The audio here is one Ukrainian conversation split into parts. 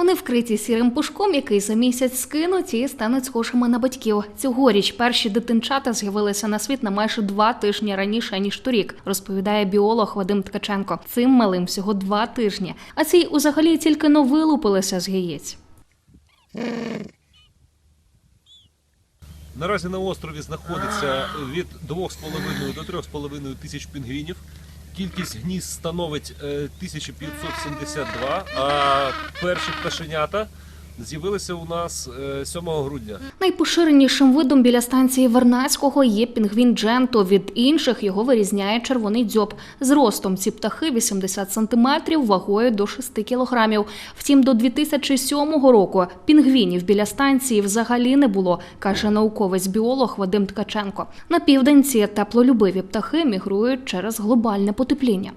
Вони вкриті сірим пушком, який за місяць скинуть і стануть схожими на батьків. Цьогоріч перші дитинчата з'явилися на світ на майже два тижні раніше ніж торік, розповідає біолог Вадим Ткаченко. Цим малим всього два тижні. А ці узагалі тільки но вилупилися з яєць. Наразі на острові знаходиться від 2,5 до 3,5 тисяч пінгвінів. Кількість гнізд становить е, 1572, а перші пташенята з'явилися у нас е, 7 грудня. Найпоширенішим видом біля станції Вернацького є пінгвін Дженто. Від інших його вирізняє червоний дзьоб. Зростом ці птахи 80 сантиметрів, вагою до 6 кілограмів. Втім, до 2007 року пінгвінів біля станції взагалі не було, каже науковець-біолог Вадим Ткаченко. На південь ці теплолюбиві птахи мігрують через глобальне потепління.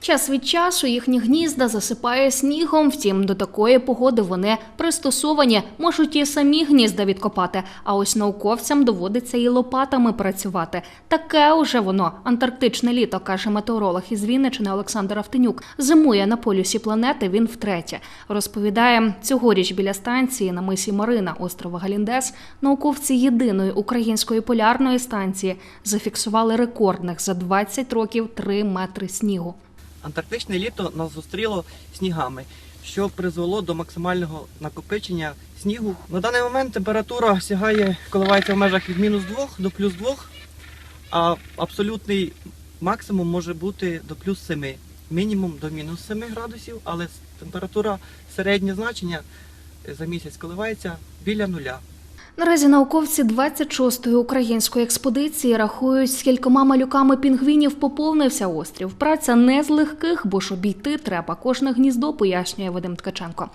Час від часу їхні гнізда засипає снігом. Втім, до такої погоди вони пристосовані, можуть і самі гнізда відкопати. А ось науковцям доводиться і лопатами працювати. Таке уже воно антарктичне літо, каже метеоролог із Вінничини Олександр Автенюк. Зимує на полюсі планети він втретє. Розповідає, цьогоріч біля станції на мисі Марина острова Галіндес науковці єдиної української полярної станції зафіксували рекордних за 20 років 3 метри снігу. Антарктичне літо нас зустріло снігами, що призвело до максимального накопичення снігу. На даний момент температура сягає, коливається в межах від мінус 2 до плюс 2, а абсолютний максимум може бути до плюс 7, мінімум до мінус 7 градусів, але температура середнє значення за місяць коливається біля нуля. Наразі науковці 26-ї української експедиції рахують, скількома малюками пінгвінів поповнився острів. Праця не з легких, бо ж обійти треба кожне гніздо, пояснює Вадим Ткаченко.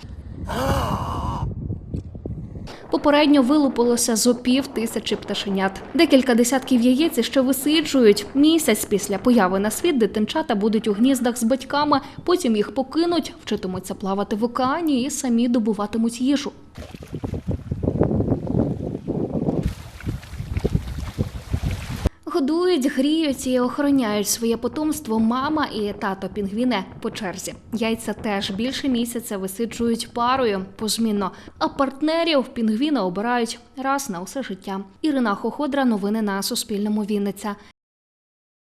Попередньо вилупилося зо пів тисячі пташенят. Декілька десятків яєць ще висиджують. Місяць після появи на світ дитинчата будуть у гніздах з батьками, потім їх покинуть, вчитимуться плавати в океані і самі добуватимуть їжу. Годують, гріють і охороняють своє потомство мама і тато пінгвіне по черзі. Яйця теж більше місяця висиджують парою позмінно, а партнерів пінгвіна обирають раз на усе життя. Ірина Хоходра, новини на Суспільному Вінниця.